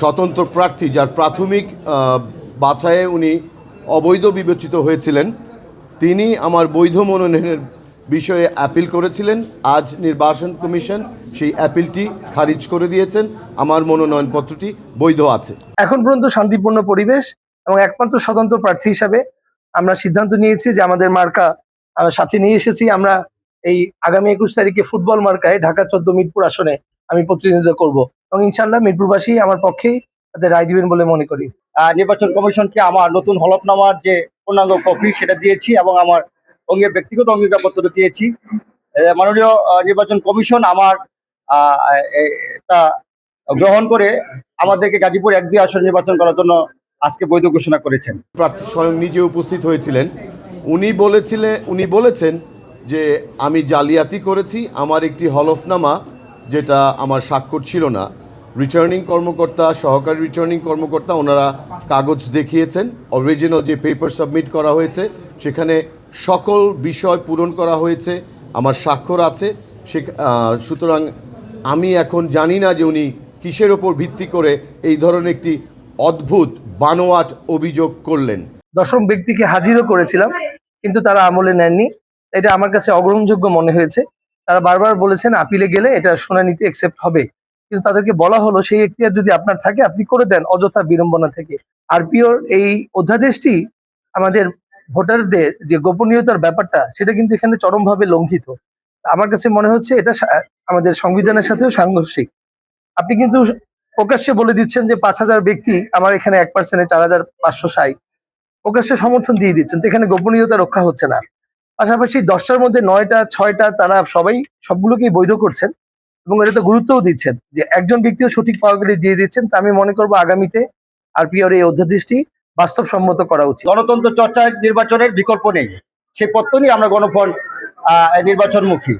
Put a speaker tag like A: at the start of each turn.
A: স্বতন্ত্র প্রার্থী যার প্রাথমিক আহ, বাছাইয়ে উনি অবৈধ বিবেচিত হয়েছিলেন। তিনি আমার বৈধ মনোনয়নের বিষয়ে অ্যাপিল করেছিলেন। আজ নির্বাচন কমিশন সেই অ্যাপিলটি খারিজ করে দিয়েছেন। আমার মনোনয়নপত্রটি বৈধ আছে।
B: এখন পর্যন্ত শান্তিপূর্ণ পরিবেশ এবং একমাত্র স্বতন্ত্র প্রার্থী হিসাবে আমরা সিদ্ধান্ত নিয়েছি যে আমাদের মার্কা আমরা সাথে নিয়ে এসেছি। আমরা এই আগামী একুশ তারিখে ফুটবল মার্কায় ঢাকা চোদ্দ মিরপুর আসনে আমি প্রতিনিধিত্ব করব। এবং ইনশাল্লাহ মিরপুরবাসী আমার পক্ষেই তাদের রায় দিবেন বলে মনে করি।
C: আহ, নির্বাচন কমিশনকে আমার নতুন হলফনামার যে পূর্ণাঙ্গ কপি সেটা দিয়েছি এবং আমার অঙ্গে ব্যক্তিগত অঙ্গীকারপত্র দিয়েছি। মাননীয় নির্বাচন কমিশন আমার তা গ্রহণ করে আমাদেরকে গাজীপুর এক দুই আসন নির্বাচন করার জন্য আজকে বৈধ ঘোষণা করেছেন।
A: প্রার্থী স্বয়ং নিজে উপস্থিত হয়েছিলেন। উনি বলেছিলেন উনি বলেছেন যে আমি জালিয়াতি করেছি আমার একটি হলফনামা যেটা আমার স্বাক্ষর ছিল না। রিটার্নিং কর্মকর্তা, সহকারী রিটার্নিং কর্মকর্তা, ওনারা কাগজ দেখিয়েছেন। অরিজিনাল যে পেপার সাবমিট করা হয়েছে, সেখানে সকল বিষয় পূরণ করা হয়েছে, আমার স্বাক্ষর আছে। সে সুতরাং আমি এখন জানি না যে উনি কিসের ওপর ভিত্তি করে এই ধরনের একটি অদ্ভুত, বানোয়াট অভিযোগ করলেন।
B: দশম ব্যক্তিকে হাজিরও করেছিলাম, কিন্তু তারা আমলে নেননি। এটা আমার কাছে অগ্রহণযোগ্য মনে হয়েছে। তারা বারবার বলেছেন, আপিলে গেলে এটা শুনানিতে একসেপ্ট হবে। কিন্তু তাদেরকে বলা হলো, সেই এখতিয়ার যদি আপনার থাকে, আপনি করে দেন অযথা বিড়ম্বনা থেকে। আরপিওর এই অধ্যাদেশটি আমাদের ভোটারদের যে গোপনীয়তার ব্যাপারটা, সেটা কিন্তু এখানে চরমভাবে লঙ্ঘিত। আমার কাছে মনে হচ্ছে এটা আমাদের সংবিধানের সাথেও সাংঘর্ষিক। আপনি কিন্তু প্রকাশ্যে বলে দিচ্ছেন যে পাঁচ হাজার ব্যক্তি, আমার এখানে এক পার্সেন্টে চার হাজার পাঁচশো ষাট। প্রকাশ্যে সমর্থন দিয়ে দিচ্ছেন, তো এখানে গোপনীয়তা রক্ষা হচ্ছে না। পাশাপাশি দশটার মধ্যে নয়টা, ছয়টা, তারা সবাই সবগুলোকেই বৈধ করছেন। এবং এটা তো গুরুত্বও দিচ্ছেন যে একজন ব্যক্তিও সঠিক পাওয়া গেলে দিয়ে দিচ্ছেন, তা আমি মনে করব আগামীতে আর আরপিআর এই অধ্যাদেশটি বাস্তবসম্মত করা উচিত।
C: গণতন্ত্র চর্চায় নির্বাচনের বিকল্প নেই। সেই পত্র নিয়ে আমরা গণফল নির্বাচনমুখী।